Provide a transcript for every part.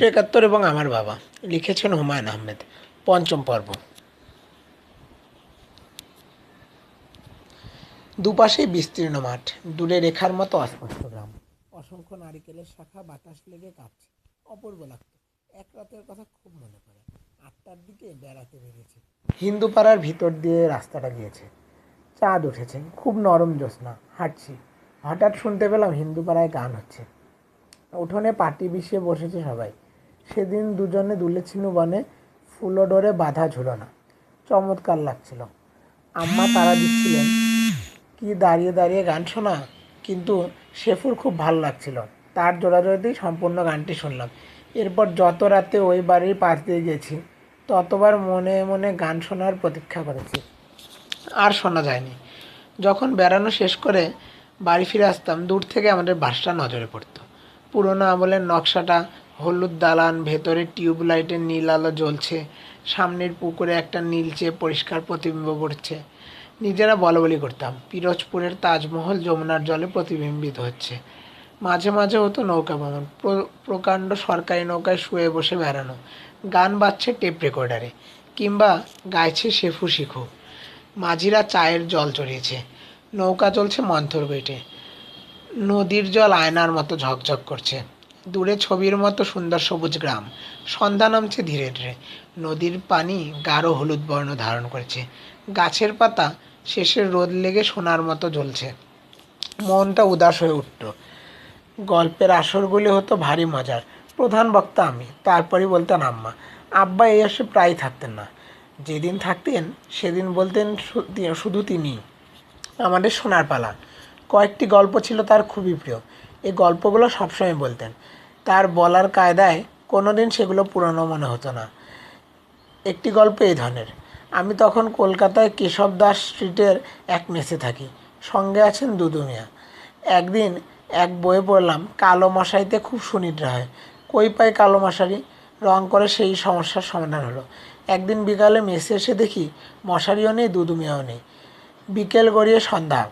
উনিশশো একাত্তর এবং আমার বাবা লিখেছেন হুমায়ুন আহমেদ, পঞ্চম পর্ব। দুপাশেই বিস্তীর্ণ মাঠ দূরে রেখার মতো অস্পষ্ট গ্রাম। অসংখ্য নারিকেলের শাখা বাতাস লেগে কাঁপছে, অপূর্ব লাগতো এক রাতের কথা খুব মনে পড়ে, আটটার দিকে বেড়াতে বেরিয়েছে। হিন্দু পাড়ার ভিতর দিয়ে রাস্তাটা গিয়েছে। চাঁদ উঠেছে, খুব নরম জ্যোৎস্না, হাঁটছি। হঠাৎ শুনতে পেলাম হিন্দু পাড়ায় গান হচ্ছে। উঠোনে পাটি বিছিয়ে বসেছে সবাই। সেদিন দুজনে দুলেছিনু বনে ফুলো ডোরে বাঁধা ঝুলনা চমৎকার লাগছিল। আম্মা তারা দিচ্ছিলেন, কি দাঁড়িয়ে দাঁড়িয়ে গান শোনা? কিন্তু শেফুর খুব ভালো লাগছিল। তার জোড়াজোড়াতেই সম্পূর্ণ গানটি শুনলাম। এরপর যত রাতে ওই বাড়ির পাশ দিয়ে গেছি, ততবার মনে মনে গান শোনার প্রতীক্ষা করেছি। আর শোনা যায়নি। যখন বেড়ানো শেষ করে বাড়ি ফিরে আসতাম, দূর থেকে আমাদের বাসটা নজরে পড়তো। পুরোনো আমলের নকশাটা হলুদ দালান, ভেতরে টিউব লাইটের নীল আলো জ্বলছে, সামনের পুকুরে একটা নীলচে পরিষ্কার প্রতিবিম্ব পড়ছে নিজেরা বলাবলি করতাম, পিরোজপুরের তাজমহল যমুনার জলে প্রতিবিম্বিত হচ্ছে। মাঝে মাঝে হতো নৌকা ভ্রমণ প্র- প্রকাণ্ড সরকারি নৌকায় শুয়ে বসে বেড়ানো, গান বাজছে টেপ রেকর্ডারে, কিংবা গাইছে শেফু শিখু। মাঝিরা চায়ের জল চড়িয়েছে, নৌকা চলছে মন্থর বেটে, নদীর জল আয়নার মতো ঝকঝক করছে। দূরে ছবির মতো সুন্দর সবুজ গ্রাম। সন্ধ্যা নামছে ধীরে ধীরে। নদীর পানি গাঢ় হলুদ বর্ণ ধারণ করেছে। গাছের পাতা শেষের রোদ লেগে সোনার মতো জ্বলছে। মনটা উদাস হয়ে উঠল। গল্পের আসরগুলি হতো ভারী মজার। প্রধান বক্তা আমি, তারপরই বলতেন আম্মা, আব্বা এই আসে প্রায় থাকতেন না। যেদিন থাকতেন, সেদিন বলতেন শুধু তিনি আমাদের সোনার পালা। কয়েকটি গল্প ছিল তার খুবই প্রিয়। এই গল্পগুলো সবসময় বলতেন। তার বলার কায়দায় কোনো দিন সেগুলো পুরনো মনে হতো না। একটি গল্প এই ধরনের, আমি তখন কলকাতায় কেশব দাস স্ট্রিটের এক মেসে থাকি, সঙ্গে আছেন দুদু মিয়া একদিন এক বইয়ে পড়লাম, কালো মশারিতে খুব সুনিদ্রা হয়, কই পায় কালো মশারি, রং করে সেই সমস্যার সমাধান হলো। একদিন বিকালে মেসে এসে দেখি মশারিও নেই, দুদুমিয়াও নেই। বিকেল গড়িয়ে সন্ধ্যা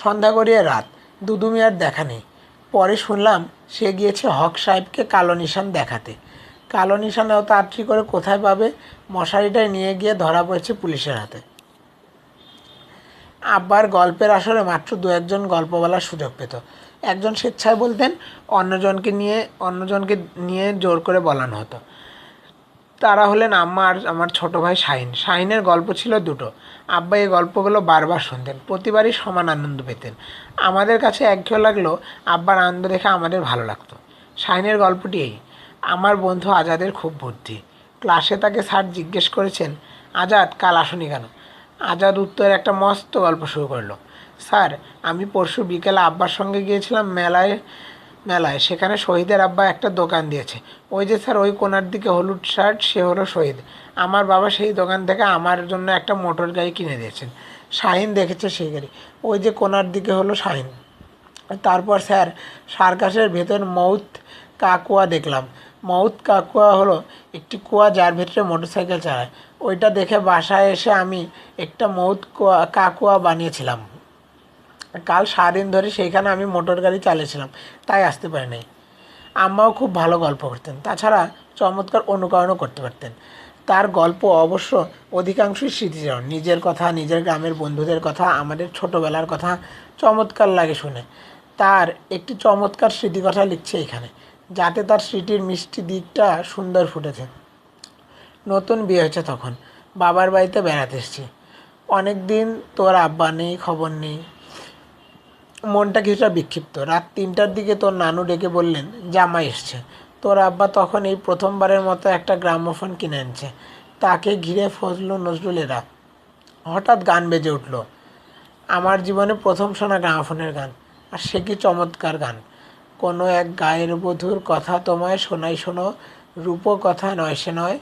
সন্ধ্যা গড়িয়ে রাত। দুদু মিয়ার দেখা নেই। পরে শুনলাম সে গিয়েছে হক সাহেবকে কালো নিশান দেখাতে। কালো অত আটটি করে কোথায় পাবে মশারিটায় নিয়ে গিয়ে ধরা পড়েছে পুলিশের হাতে। আব্বার গল্পের আসরে মাত্র দু একজন গল্প বলার সুযোগ পেত। একজন স্বেচ্ছায় বলতেন, অন্যজনকে নিয়ে অন্যজনকে নিয়ে জোর করে বলানো হতো। তারা হলেন আম্মা আর আমার ছোট ভাই শাহিন। শাহিনের গল্প ছিল দুটো। আব্বা এই গল্পগুলো বারবার শুনতেন, প্রতিবারই সমান আনন্দ পেতেন। আমাদের কাছে একঘেয়ে লাগল আব্বার আনন্দ দেখে আমাদের ভালো লাগতো। শাহিনের গল্পটি এই, আমার বন্ধু আজাদের খুব বুদ্ধি। ক্লাসে তাকে স্যার জিজ্ঞেস করেছেন, আজাদ, কাল আসনি কেন? আজাদ উত্তরে একটা মস্ত গল্প শুরু করল, স্যার, আমি পরশু বিকেলে আব্বার সঙ্গে গিয়েছিলাম মেলায় মেলায়। সেখানে শহীদের আব্বা একটা দোকান দিয়েছে। ওই যে স্যার, ওই কোনার দিকে হলুদ শার্ট, সে হলো শহীদ। আমার বাবা সেই দোকান থেকে আমার জন্য একটা মোটর গাড়ি কিনে দিয়েছেন। শাহিন দেখেছে সেই গাড়ি। ওই যে কোনার দিকে হলো শাহিন। তারপর স্যার, সার্কাসের ভেতর মৌত কাকুয়া দেখলাম। মৌত কাকুয়া হলো একটি কুয়া যার ভেতরে মোটরসাইকেল চালায়। ওইটা দেখে বাসায় এসে আমি একটা মৌত কুয়া, কাকুয়া বানিয়েছিলাম। কাল সারাদিন ধরে সেইখানে আমি মোটর গাড়ি চালিয়েছিলাম, তাই আসতে পারি নাই আম্মাও খুব ভালো গল্প করতেন, তাছাড়া চমৎকার অনুকরণও করতে পারতেন। তার গল্প অবশ্য অধিকাংশই স্মৃতিচারণ, নিজের কথা, নিজের গ্রামের বন্ধুদের কথা, আমাদের ছোটোবেলার কথা চমৎকার লাগে শুনে। তার একটি চমৎকার স্মৃতিকথা লিখছে এখানে, যাতে তার স্মৃতির মিষ্টি দিকটা সুন্দর ফুটেছে। নতুন বিয়ে হয়েছে তখন, বাবার বাড়িতে বেড়াতে এসেছি। অনেক দিন তোর আব্বা নেই, খবর নেই মনটা কিছুটা বিক্ষিপ্ত। রাত তিনটার দিকে তোর নানু ডেকে বললেন জামা এসছে। তোর আব্বা তখন এই প্রথমবারের মতো একটা গ্রামোফোন কিনে আনছে তাকে ঘিরে ফজলু নজরুলেরা হঠাৎ গান বেজে উঠল। আমার জীবনে প্রথম শোনা গ্রামোফোনের গান, আর সে কি চমৎকার গান। কোনো এক গায়ের বধূর কথা তোমায় শোনাই শোনো রূপ কথা নয় সে নয়।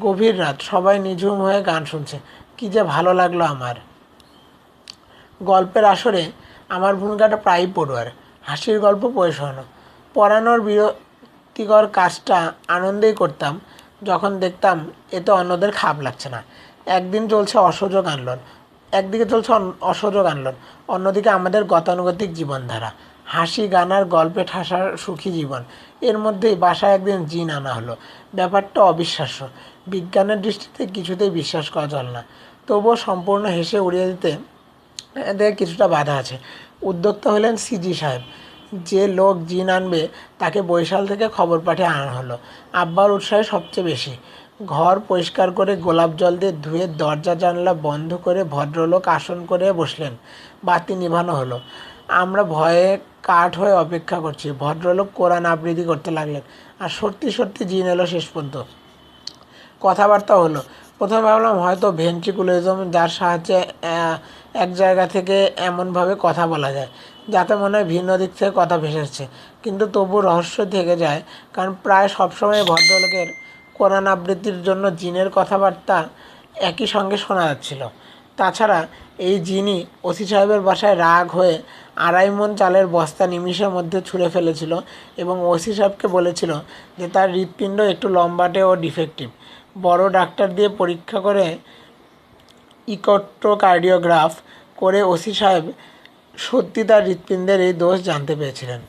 গভীর রাত, সবাই নিঝুম হয়ে গান শুনছে। কি যে ভালো লাগল আমার। গল্পের আসরে আমার ভূমিকাটা প্রায়ই পড়ুয়ার। হাসির গল্প শোনানো। পড়ানোর বিরক্তিকর কাজটা আনন্দেই করতাম। যখন দেখতাম এতে অন্যদের খাপ লাগছে না। একদিন চলছে অসহযোগ আন্দোলন। একদিকে চলছে অসহযোগ আন্দোলন। অন্যদিকে আমাদের গতানুগতিক জীবনধারা। হাসি গানার গল্পে ঠাসার সুখী জীবন। এর মধ্যেই বাসায় একদিন জিন আনা হলো। ব্যাপারটা অবিশ্বাস্য। বিজ্ঞানের দৃষ্টিতে কিছুতেই বিশ্বাস করা চলে না। তবুও সম্পূর্ণ হেসে উড়িয়ে দিতে এদের কিছুটা বাধা আছে। উদ্যোক্তা হলেন সিজি সাহেব, যে লোক জিন আনবে তাকে বৈশাল থেকে খবর পাঠিয়ে আনা হলো। আব্বার উৎসাহে সবচেয়ে বেশি। ঘর পরিষ্কার করে গোলাপ জল দিয়ে ধুয়ে দরজা জানলা বন্ধ করে ভদ্রলোক আসন করে বসলেন। বাতি নিভানো হলো। আমরা ভয়ে কাঠ হয়ে অপেক্ষা করছি। ভদ্রলোক কোরআন আবৃত্তি করতে লাগলেন। আর সত্যি সত্যি জিন এলো শেষ পর্যন্ত। কথাবার্তা হলো প্রথমে ভাবলাম হয়তো ভেন্ট্রিকুলিজম যার সাহায্যে এক জায়গা থেকে এমনভাবে কথা বলা যায়, যাতে মনে হয় ভিন্ন দিক থেকে কথা ভেসেছে কিন্তু তবু রহস্য থেকে যায়, কারণ প্রায় সবসময় ভদ্রলোকের কোরআন আবৃত্তির জন্য জিনের কথাবার্তা একই সঙ্গে শোনা যাচ্ছিল। তাছাড়া এই জিনি ওসি সাহেবের বাসায় রাগ হয়ে আড়াই মন চালের বস্তা নিমিষের মধ্যে ছুঁড়ে ফেলেছিল এবং ওসি সাহেবকে বলেছিল যে তার হৃৎপিণ্ড একটু লম্বাটে ও ডিফেক্টিভ। বড় ডাক্তার দিয়ে পরীক্ষা করে ইকোট্রোকার্ডিওগ্রাফ করে ওসি সাহেব সত্যি তার হৃৎপিণ্ডের এই দোষ জানতে পেরেছিলেন।